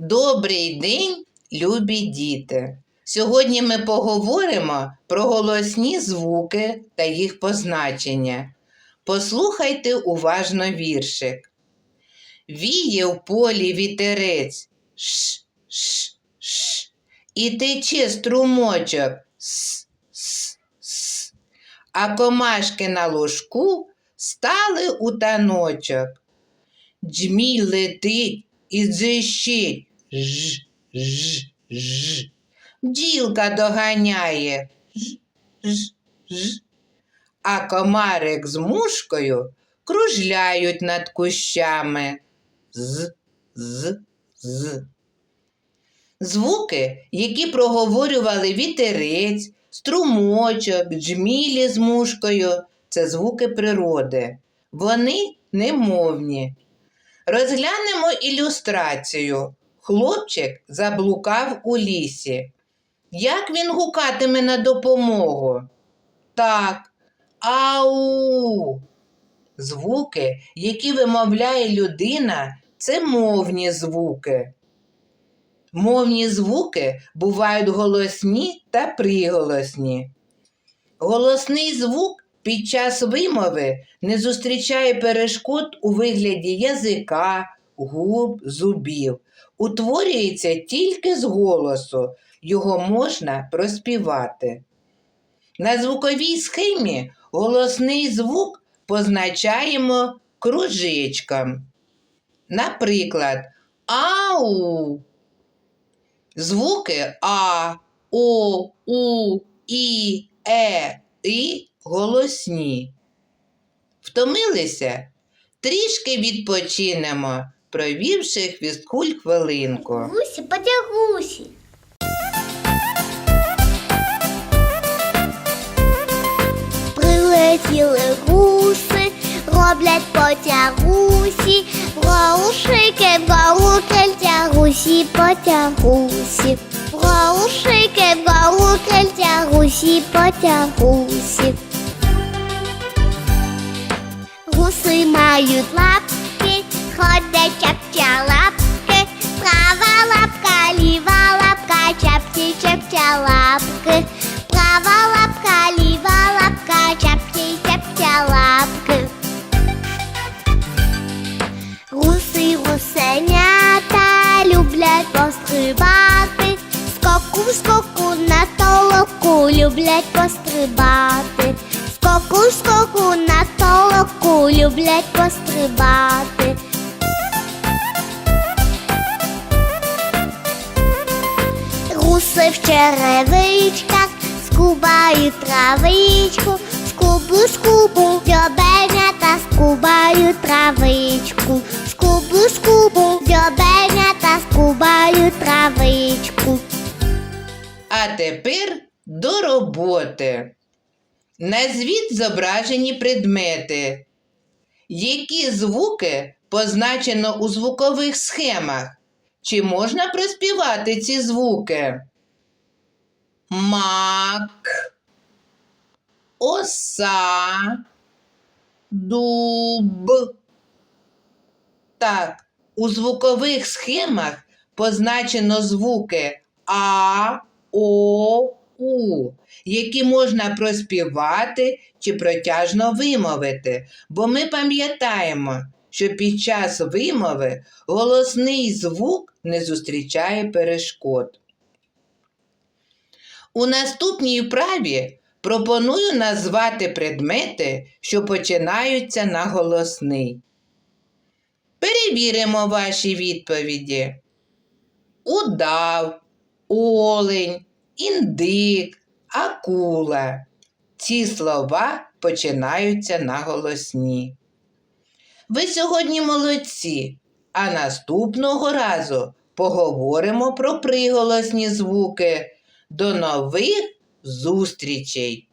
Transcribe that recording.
Добрий день, любі діти! Сьогодні ми поговоримо про голосні звуки та їх позначення. Послухайте уважно віршик. Віє в полі вітерець, ш, ш, ш, і тече струмочок, с, с, с. А комашки на ложку стали у таночок. Джміль летить і дзищить. Ж, ж, ж. Бджілка доганяє. Ж, ж, ж. А комарик з мушкою кружляють над кущами. З, з, з. Звуки, які проговорювали вітерець, струмочок, джмілі з мушкою це звуки природи. Вони немовні. Розглянемо ілюстрацію. Хлопчик заблукав у лісі. Як він гукатиме на допомогу? Так, ау. Звуки, які вимовляє людина, це мовні звуки. Мовні звуки бувають голосні та приголосні. Голосний звук під час вимови не зустрічає перешкод у вигляді язика, губ, зубів. Утворюється тільки з голосу, його можна проспівати. На звуковій схемі голосний звук позначаємо кружечком. Наприклад, ау. Звуки А, О, У, І, Е, І голосні. Втомилися? Трішки відпочинемо, провівши хвісткуль хвилинку. Гусі потягусі. Прилетіли гуси, роблять потягусі, Гоушики, гоу тягусі, потягусі. Гоушики, гоу тягусі, потягусі. Гуси мають лапки, пострибати, скоку скоку на толоку люблять пострибати, скоку скоку на толоку люблять пострибати. Гуси в черевичках скубають травичку, скубу, скубу, дьобенята скубають травичку, скубу, скубу, дьобенята скубають травичку. А тепер до роботи. Назвіть зображені предмети. Які звуки позначено у звукових схемах? Чи можна проспівати ці звуки? Мак, оса, дуб. Так, у звукових схемах позначено звуки А, О, У, які можна проспівати чи протяжно вимовити, бо ми пам'ятаємо, що під час вимови голосний звук не зустрічає перешкод. У наступній вправі пропоную назвати предмети, що починаються на голосний. Перевіримо ваші відповіді. Удав, олень, індик, акула. Ці слова починаються на голосні. Ви сьогодні молодці, а наступного разу поговоримо про приголосні звуки. До нових зустрічей!